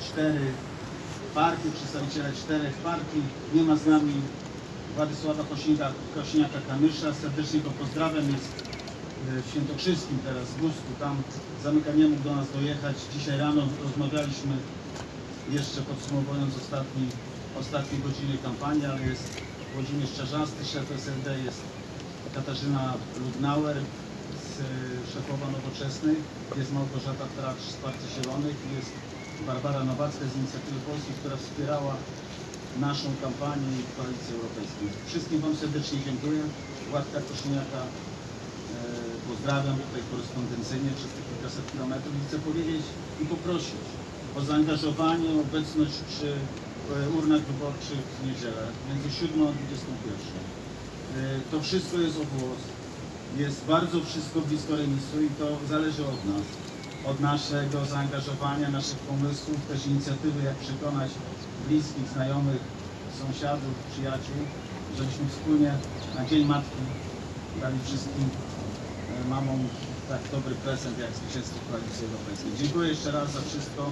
cztery partii, przedstawiciele czterech partii. Nie ma z nami Władysława Kośniaka, Kośniaka-Kamysza. Serdecznie go pozdrawiam. Jest e, w Świętokrzyskim teraz, w Gusku. Tam zamyka nie mógł do nas dojechać. Dzisiaj rano rozmawialiśmy jeszcze podsumowując ostatni, ostatnie godziny kampanii, ale jest Włodzimierz Czarzasty, szef SLD, jest Katarzyna Ludnauer, e, szefowa Nowoczesnej, jest Małgorzata Tracz z Partii Zielonych, jest Barbara Nowacka z Inicjatywy Polskiej, która wspierała naszą kampanię i Koalicję Europejską. Wszystkim Wam serdecznie dziękuję. Władka Koszyniaka e, pozdrawiam tutaj korespondencyjnie przez te kilkaset kilometrów i chcę powiedzieć i poprosić o zaangażowanie, obecność przy e, urnach wyborczych w niedzielę między 7 a 21. E, To wszystko jest o głos. Jest bardzo wszystko blisko remisu i to zależy od nas. Od naszego zaangażowania, naszych pomysłów, też inicjatywy, jak przekonać bliskich, znajomych, sąsiadów, przyjaciół, żebyśmy wspólnie na Dzień Matki dali wszystkim e, mamom tak dobry prezent jak zwycięstwo Koalicji Europejskiej. Dziękuję jeszcze raz za wszystko.